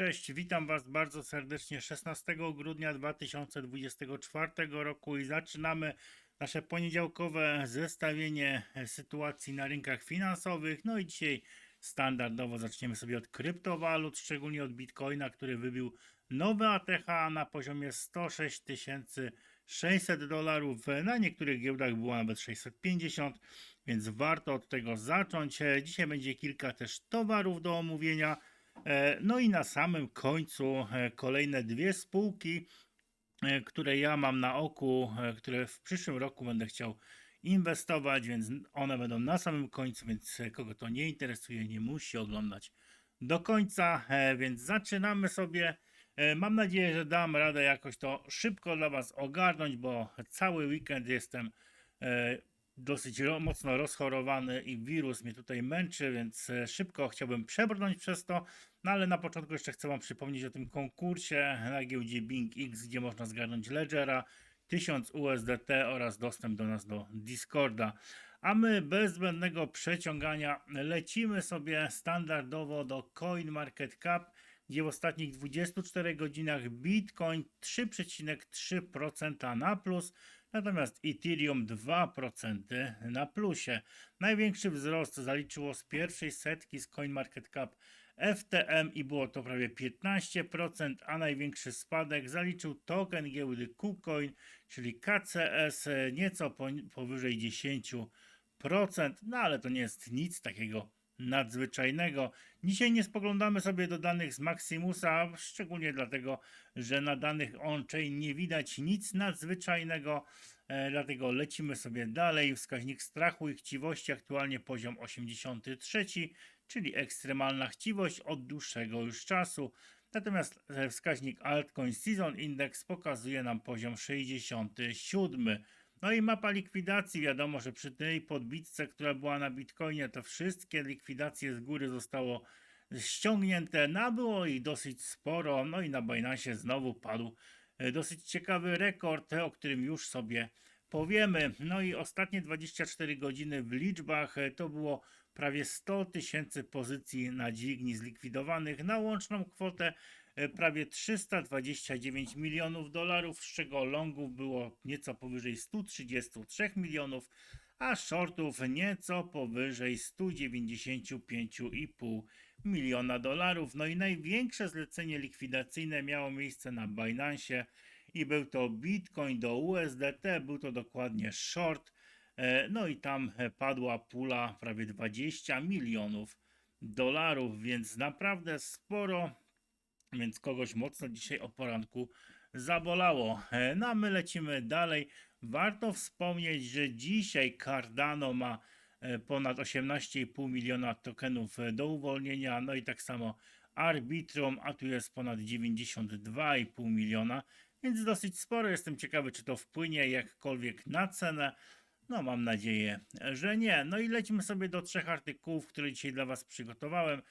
Cześć, witam Was bardzo serdecznie 16 grudnia 2024 roku i zaczynamy nasze poniedziałkowe zestawienie sytuacji na rynkach finansowych. No i dzisiaj standardowo zaczniemy sobie od kryptowalut, szczególnie od Bitcoina, który wybił nowy ATH na poziomie 106 600 dolarów. Na niektórych giełdach było nawet 650, więc warto od tego zacząć. Dzisiaj będzie kilka też towarów do omówienia. E, No i na samym końcu e, kolejne dwie spółki, e, które ja mam na oku, które w przyszłym roku będę chciał inwestować, więc one będą na samym końcu, więc kogo to nie interesuje, nie musi oglądać do końca, więc zaczynamy sobie. Mam nadzieję, że dam radę jakoś to szybko dla Was ogarnąć, bo cały weekend jestem dosyć mocno rozchorowany i wirus mnie tutaj męczy, więc e, szybko chciałbym przebrnąć przez to. No ale na początku jeszcze chcę Wam przypomnieć o tym konkursie na giełdzie Bing X, gdzie można zgarnąć Ledgera, 1000 USDT oraz dostęp do nas do Discorda. A my bez zbędnego przeciągania lecimy sobie standardowo do CoinMarketCap, gdzie w ostatnich 24 godzinach Bitcoin 3,3% na plus, natomiast Ethereum 2% na plusie. Największy wzrost zaliczyło z pierwszej setki z CoinMarketCap FTM i było to prawie 15%, a największy spadek zaliczył token giełdy KuCoin, czyli KCS nieco po, powyżej 10%, no ale to nie jest nic takiego nadzwyczajnego. Dzisiaj nie spoglądamy sobie do danych z Maximusa, szczególnie dlatego, że na danych on-chain nie widać nic nadzwyczajnego, e, dlatego lecimy sobie dalej. Wskaźnik strachu i chciwości aktualnie poziom 83, czyli ekstremalna chciwość od dłuższego już czasu. Natomiast e, wskaźnik Altcoin Season Index pokazuje nam poziom 67. No i mapa likwidacji. Wiadomo, że przy tej podbitce, która była na Bitcoinie, to wszystkie likwidacje z góry zostało ściągnięte. Nabyło ich dosyć sporo. No i na Binance znowu padł e, dosyć ciekawy rekord, o którym już sobie powiemy. No i ostatnie 24 godziny w liczbach e, to było prawie 100 tysięcy pozycji na dźwigni zlikwidowanych na łączną kwotę e, prawie 329 milionów dolarów, z czego longów było nieco powyżej 133 milionów, a shortów nieco powyżej 195,5 miliona dolarów. No i największe zlecenie likwidacyjne miało miejsce na Binance i był to Bitcoin do USDT, był to dokładnie short. E, No i tam e, padła pula prawie 20 milionów dolarów, więc naprawdę sporo, więc kogoś mocno dzisiaj o poranku zabolało. E, No a my lecimy dalej. Warto wspomnieć, że dzisiaj Cardano ma e, ponad 18,5 miliona tokenów e, do uwolnienia, no i tak samo Arbitrum, a tu jest ponad 92,5 miliona, więc dosyć sporo. Jestem ciekawy, czy to wpłynie jakkolwiek na cenę. No, mam nadzieję, że nie. No i lecimy sobie do trzech artykułów, które dzisiaj dla Was przygotowałem.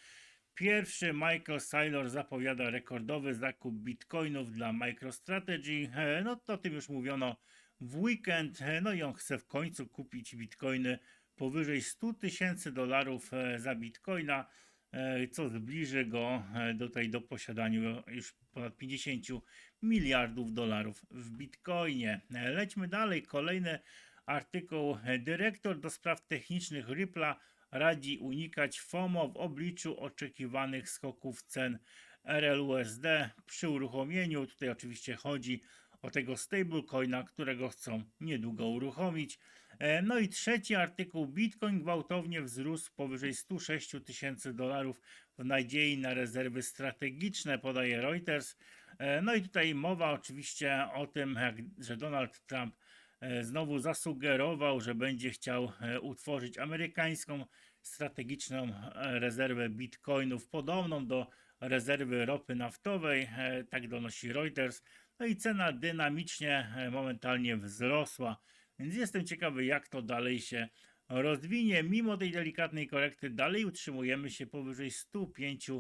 Pierwszy, Michael Saylor zapowiada rekordowy zakup bitcoinów dla MicroStrategy. E, No to o tym już mówiono w weekend. E, No i on chce w końcu kupić bitcoiny powyżej 100 tysięcy dolarów e, za bitcoina, co zbliży go e, do posiadaniu już ponad 50 miliardów dolarów w bitcoinie. Lećmy dalej. Kolejny artykuł. Dyrektor do spraw technicznych Ripple'a radzi unikać FOMO w obliczu oczekiwanych skoków cen RLUSD przy uruchomieniu. Tutaj oczywiście chodzi o tego stablecoina, którego chcą niedługo uruchomić. E, No i trzeci artykuł. Bitcoin gwałtownie wzrósł powyżej 106 tysięcy dolarów w nadziei na rezerwy strategiczne, podaje Reuters. E, No i tutaj mowa oczywiście o tym, że Donald Trump e, znowu zasugerował, że będzie chciał utworzyć amerykańską strategiczną e, rezerwę bitcoinów, podobną do rezerwy ropy naftowej, e, tak donosi Reuters. No i cena dynamicznie e, momentalnie wzrosła, więc jestem ciekawy, jak to dalej się rozwinie. Mimo tej delikatnej korekty, dalej utrzymujemy się powyżej 105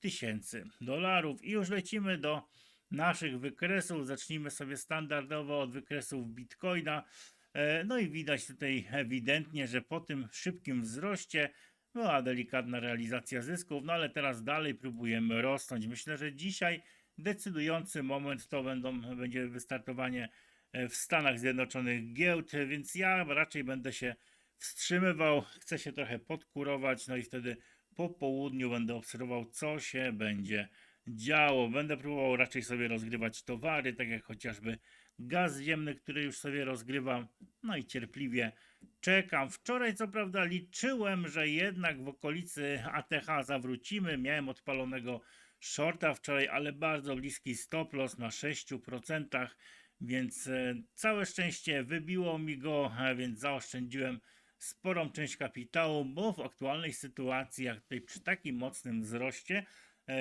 tysięcy dolarów. I już lecimy do naszych wykresów. Zacznijmy sobie standardowo od wykresów Bitcoina. E, No i widać tutaj ewidentnie, że po tym szybkim wzroście była delikatna realizacja zysków, no ale teraz dalej próbujemy rosnąć. Myślę, że dzisiaj decydujący moment to będą, będzie wystartowanie e, w Stanach Zjednoczonych giełd, więc ja raczej będę się wstrzymywał, chcę się trochę podkurować, no i wtedy po południu będę obserwował, co się będzie działo. Będę próbował raczej sobie rozgrywać towary, tak jak chociażby gaz ziemny, który już sobie rozgrywam, no i cierpliwie czekam. Wczoraj co prawda liczyłem, że jednak w okolicy ATH zawrócimy. Miałem odpalonego shorta wczoraj, ale bardzo bliski stop loss na 6%, więc e, całe szczęście wybiło mi go, e, więc zaoszczędziłem sporą część kapitału, bo w aktualnej sytuacji, jak tutaj przy takim mocnym wzroście,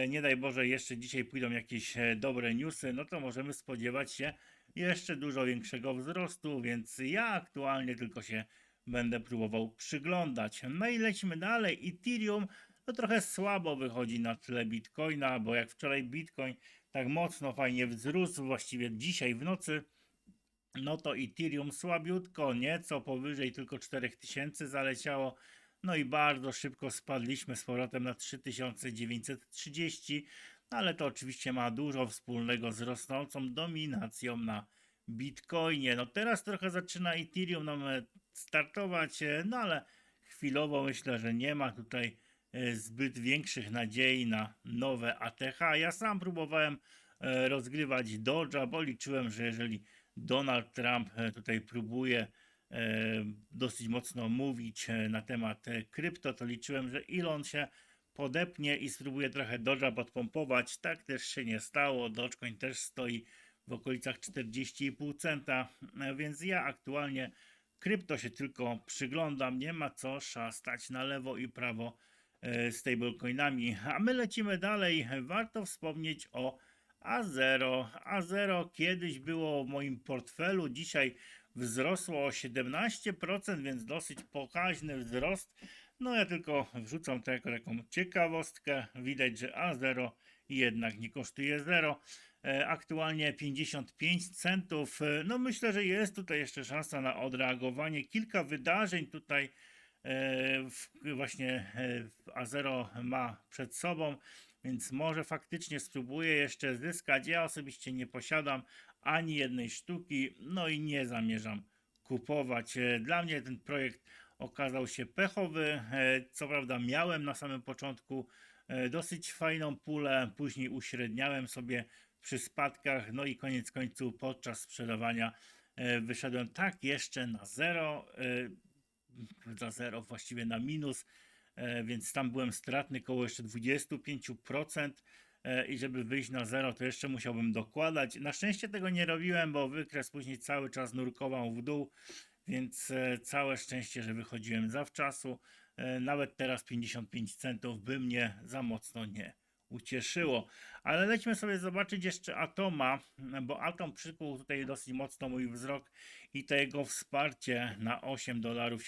nie daj Boże, jeszcze dzisiaj pójdą jakieś e, dobre newsy, no to możemy spodziewać się jeszcze dużo większego wzrostu, więc ja aktualnie tylko się będę próbował przyglądać. No i lecimy dalej. Ethereum to trochę słabo wychodzi na tle Bitcoina, bo jak wczoraj Bitcoin tak mocno, fajnie wzrósł, właściwie dzisiaj w nocy, no to Ethereum słabiutko, nieco powyżej tylko 4000 zaleciało. No i bardzo szybko spadliśmy z powrotem na 3930, no ale to oczywiście ma dużo wspólnego z rosnącą dominacją na Bitcoinie. No teraz trochę zaczyna Ethereum nam e, startować, e, no ale chwilowo myślę, że nie ma tutaj e, zbyt większych nadziei na nowe ATH. Ja sam próbowałem rozgrywać Doge'a, bo liczyłem, że jeżeli Donald Trump tutaj próbuje dosyć mocno mówić e, na temat e, krypto, to liczyłem, że Elon się podepnie i spróbuje trochę Doge'a podpompować. Tak też się nie stało. Dogecoin też stoi w okolicach 40,5 centa, e, więc ja aktualnie krypto się tylko przyglądam. Nie ma co szastać na lewo i prawo e, stablecoinami. A my lecimy dalej. Warto wspomnieć o A0. A0 kiedyś było w moim portfelu, dzisiaj wzrosło o 17%, więc dosyć pokaźny wzrost. No ja tylko wrzucam to jako taką ciekawostkę. Widać, że A0 jednak nie kosztuje 0. E, Aktualnie 55 centów. E, No myślę, że jest tutaj jeszcze szansa na odreagowanie. Kilka wydarzeń tutaj e, właśnie e, w A0 ma przed sobą, więc może faktycznie spróbuję jeszcze zyskać. Ja osobiście nie posiadam ani jednej sztuki, no i nie zamierzam kupować. E, Dla mnie ten projekt okazał się pechowy. E, Co prawda miałem na samym początku e, dosyć fajną pulę, później uśredniałem sobie przy spadkach, no i koniec końców podczas sprzedawania wyszedłem tak jeszcze na zero, za zero właściwie na minus, więc tam byłem stratny koło jeszcze 25% e, i żeby wyjść na zero, to jeszcze musiałbym dokładać. Na szczęście tego nie robiłem, bo wykres później cały czas nurkował w dół, więc e, całe szczęście, że wychodziłem zawczasu. E, Nawet teraz 55 centów by mnie za mocno nie ucieszyło. Ale lećmy sobie zobaczyć jeszcze Atoma, bo Atom przykuł tutaj dosyć mocno mój wzrok i to jego wsparcie na 8 dolarów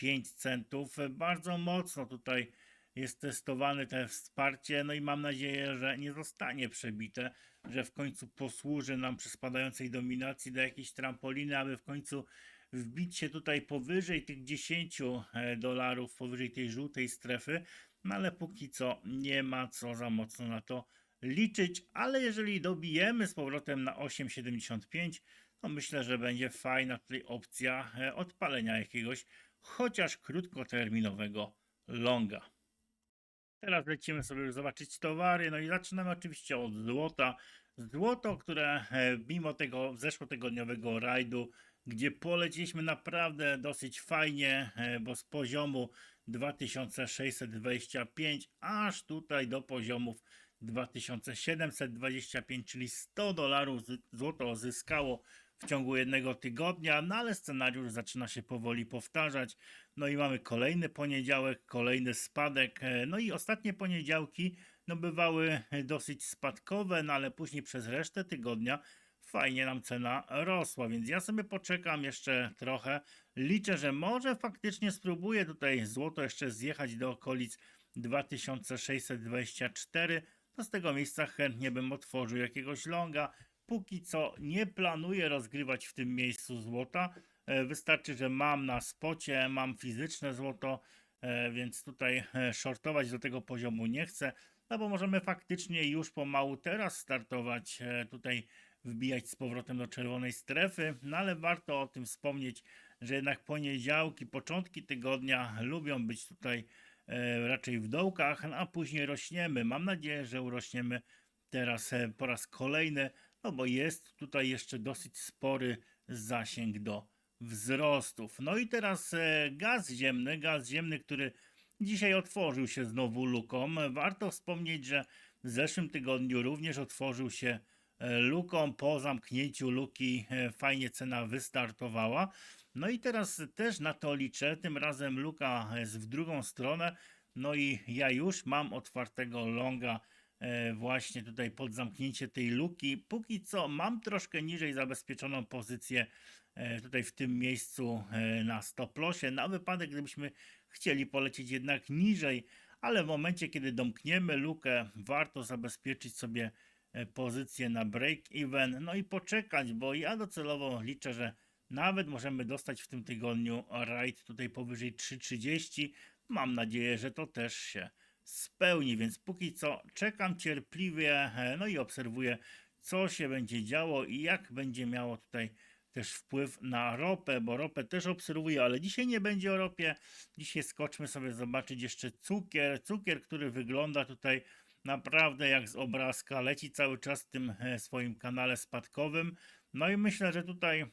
75 centów. Bardzo mocno tutaj jest testowane to wsparcie, no i mam nadzieję, że nie zostanie przebite, że w końcu posłuży nam przy spadającej dominacji do jakiejś trampoliny, aby w końcu wbić się tutaj powyżej tych 10 e, dolarów, powyżej tej żółtej strefy, no ale póki co nie ma co za mocno na to liczyć, ale jeżeli dobijemy z powrotem na 8,75, to myślę, że będzie fajna tutaj opcja e, odpalenia jakiegoś chociaż krótkoterminowego longa. Teraz lecimy sobie zobaczyć towary, no i zaczynamy oczywiście od złota. Złoto, które e, mimo tego zeszłotygodniowego rajdu, gdzie poleciliśmy naprawdę dosyć fajnie, e, bo z poziomu 2625 aż tutaj do poziomów 2725, czyli 100 dolarów złoto zyskało w ciągu jednego tygodnia, no ale scenariusz zaczyna się powoli powtarzać. No i mamy kolejny poniedziałek, kolejny spadek, e, no i ostatnie poniedziałki no bywały dosyć spadkowe, no ale później przez resztę tygodnia fajnie nam cena rosła, więc ja sobie poczekam jeszcze trochę. Liczę, że może faktycznie spróbuję tutaj złoto jeszcze zjechać do okolic 2624. To z tego miejsca chętnie bym otworzył jakiegoś longa. Póki co nie planuję rozgrywać w tym miejscu złota. E, Wystarczy, że mam na spocie, mam fizyczne złoto, e, więc tutaj e, shortować do tego poziomu nie chcę, no bo możemy faktycznie już pomału teraz startować, tutaj wbijać z powrotem do czerwonej strefy, no ale warto o tym wspomnieć, że jednak poniedziałki, początki tygodnia lubią być tutaj raczej w dołkach, no a później rośniemy. Mam nadzieję, że urośniemy teraz po raz kolejny, no bo jest tutaj jeszcze dosyć spory zasięg do wzrostów. No i teraz e, gaz ziemny, gaz ziemny, który dzisiaj otworzył się znowu luką. Warto wspomnieć, że w zeszłym tygodniu również otworzył się e, luką. Po zamknięciu luki e, fajnie cena wystartowała. No i teraz też na to liczę. Tym razem luka jest w drugą stronę. No i ja już mam otwartego longa właśnie tutaj pod zamknięcie tej luki. Póki co mam troszkę niżej zabezpieczoną pozycję e, tutaj w tym miejscu e, na stop lossie, na wypadek gdybyśmy chcieli polecieć jednak niżej, ale w momencie kiedy domkniemy lukę, warto zabezpieczyć sobie e, pozycję na break even, no i poczekać, bo ja docelowo liczę, że nawet możemy dostać w tym tygodniu raid tutaj powyżej 3.30. Mam nadzieję, że to też się spełni, więc póki co czekam cierpliwie, e, no i obserwuję, co się będzie działo i jak będzie miało tutaj też wpływ na ropę, bo ropę też obserwuję, ale dzisiaj nie będzie o ropie. Dzisiaj skoczmy sobie zobaczyć jeszcze cukier. Cukier, który wygląda tutaj naprawdę jak z obrazka, leci cały czas w tym e, swoim kanale spadkowym. No i myślę, że tutaj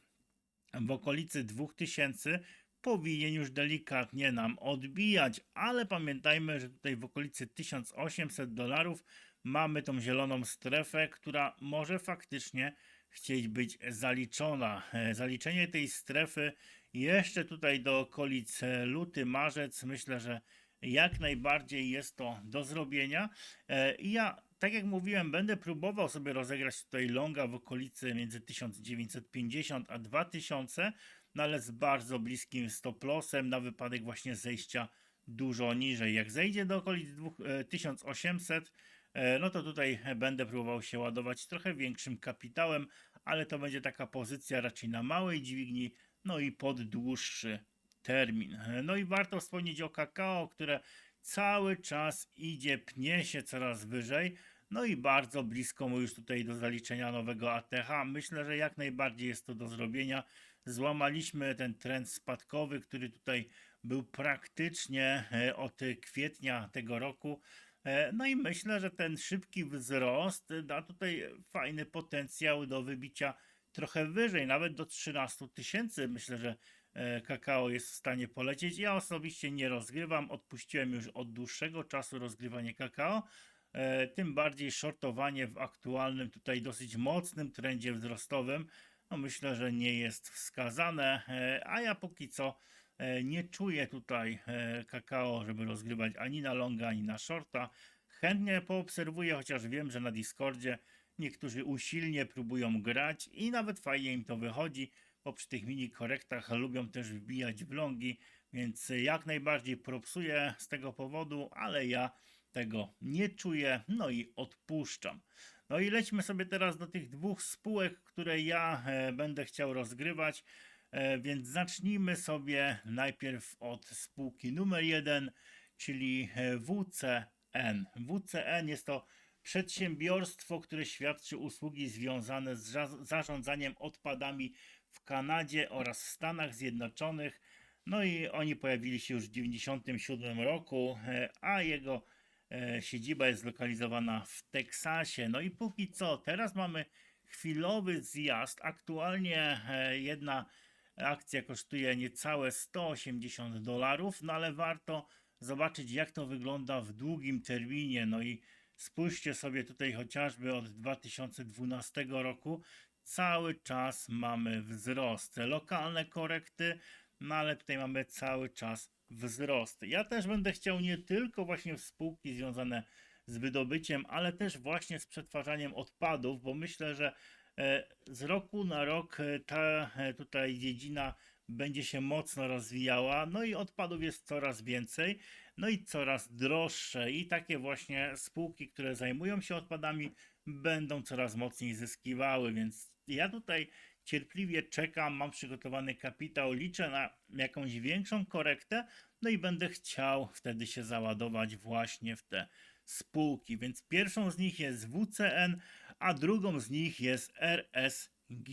w okolicy 2000 powinien już delikatnie nam odbijać, ale pamiętajmy, że tutaj w okolicy 1800 dolarów mamy tą zieloną strefę, która może faktycznie chcieć być zaliczona. E, Zaliczenie tej strefy jeszcze tutaj do okolic e, luty, marzec, myślę, że jak najbardziej jest to do zrobienia. E, I ja, tak jak mówiłem, będę próbował sobie rozegrać tutaj longa w okolicy między 1950 a 2000, no ale z bardzo bliskim stop lossem na wypadek właśnie zejścia dużo niżej. Jak zejdzie do okolic dwóch- e, 1800, e, no to tutaj będę próbował się ładować trochę większym kapitałem, ale to będzie taka pozycja raczej na małej dźwigni, no i pod dłuższy termin. E, No i warto wspomnieć o kakao, które cały czas idzie, pnie się coraz wyżej. No i bardzo blisko mu już tutaj do zaliczenia nowego ATH. Myślę, że jak najbardziej jest to do zrobienia. Złamaliśmy ten trend spadkowy, który tutaj był praktycznie e, od kwietnia tego roku. E, No i myślę, że ten szybki wzrost da tutaj fajny potencjał do wybicia trochę wyżej, nawet do 13 tysięcy. Myślę, że e, kakao jest w stanie polecieć. Ja osobiście nie rozgrywam, odpuściłem już od dłuższego czasu rozgrywanie kakao. Tym bardziej shortowanie w aktualnym, tutaj dosyć mocnym trendzie wzrostowym, no myślę, że nie jest wskazane. E, A ja póki co e, nie czuję tutaj e, kakao, żeby rozgrywać ani na longa, ani na shorta. Chętnie poobserwuję, chociaż wiem, że na Discordzie niektórzy usilnie próbują grać i nawet fajnie im to wychodzi, bo przy tych mini korektach lubią też wbijać w longi, więc jak najbardziej propsuję z tego powodu, ale ja tego nie czuję, no i odpuszczam. No i lećmy sobie teraz do tych dwóch spółek, które ja e, będę chciał rozgrywać. E, więc zacznijmy sobie najpierw od spółki numer jeden, czyli e, WCN. WCN jest to przedsiębiorstwo, które świadczy usługi związane z za- zarządzaniem odpadami w Kanadzie oraz w Stanach Zjednoczonych. No i oni pojawili się już w 1997 roku, a jego siedziba jest zlokalizowana w Teksasie. No i póki co, teraz mamy chwilowy zjazd. Aktualnie e, jedna akcja kosztuje niecałe 180 dolarów, no ale warto zobaczyć, jak to wygląda w długim terminie. No i spójrzcie sobie tutaj chociażby od 2012 roku. Cały czas mamy wzrost. Lokalne korekty, no ale tutaj mamy cały czas wzrost. Ja też będę chciał nie tylko właśnie spółki związane z wydobyciem, ale też właśnie z przetwarzaniem odpadów, bo myślę, że e, z roku na rok e, ta e, tutaj dziedzina będzie się mocno rozwijała, no i odpadów jest coraz więcej, no i coraz droższe i takie właśnie spółki, które zajmują się odpadami będą coraz mocniej zyskiwały, więc ja tutaj cierpliwie czekam, mam przygotowany kapitał, liczę na jakąś większą korektę, no i będę chciał wtedy się załadować właśnie w te spółki. Więc pierwszą z nich jest WCN, a drugą z nich jest RSG.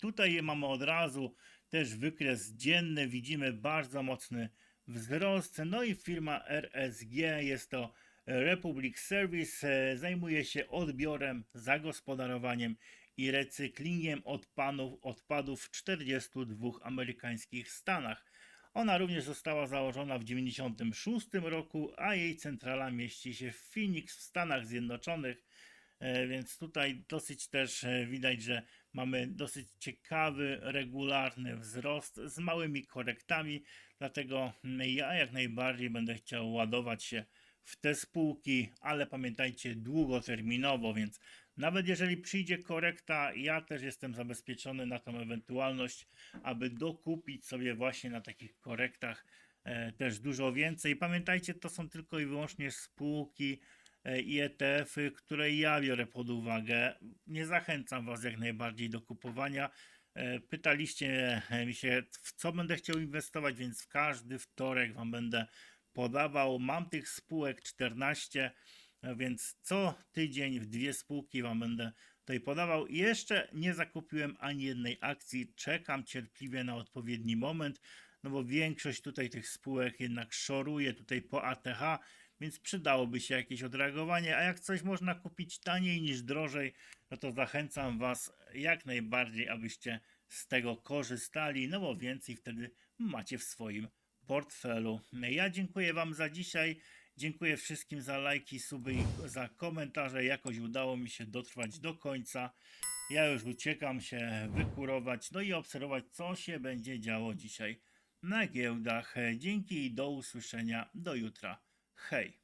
Tutaj mamy od razu też wykres dzienny, widzimy bardzo mocny wzrost. No i firma RSG jest to Republic Service, e, zajmuje się odbiorem, zagospodarowaniem i recyklingiem odpadów, odpadów w 42 amerykańskich stanach. Ona również została założona w 1996 roku, a jej centrala mieści się w Phoenix w Stanach Zjednoczonych. E, Więc tutaj dosyć też e, widać, że mamy dosyć ciekawy, regularny wzrost z małymi korektami. Dlatego mm, ja jak najbardziej będę chciał ładować się w te spółki, ale pamiętajcie długoterminowo, więc nawet jeżeli przyjdzie korekta, ja też jestem zabezpieczony na tą ewentualność, aby dokupić sobie właśnie na takich korektach e, też dużo więcej. Pamiętajcie, to są tylko i wyłącznie spółki e, i ETF-y, które ja biorę pod uwagę. Nie zachęcam Was jak najbardziej do kupowania. E, Pytaliście mi się, w co będę chciał inwestować, więc w każdy wtorek Wam będę podawał. Mam tych spółek 14, e, więc co tydzień w dwie spółki Wam będę tutaj podawał. Jeszcze nie zakupiłem ani jednej akcji. Czekam cierpliwie na odpowiedni moment, no bo większość tutaj tych spółek jednak szoruje tutaj po ATH, więc przydałoby się jakieś odreagowanie. A jak coś można kupić taniej niż drożej, no to zachęcam Was jak najbardziej, abyście z tego korzystali, no bo więcej wtedy macie w swoim portfelu. Ja dziękuję Wam za dzisiaj. Dziękuję wszystkim za lajki, suby i za komentarze. Jakoś udało mi się dotrwać do końca. Ja już uciekam się wykurować, no i obserwować, co się będzie działo dzisiaj na giełdach. Dzięki i do usłyszenia. Do jutra. Hej.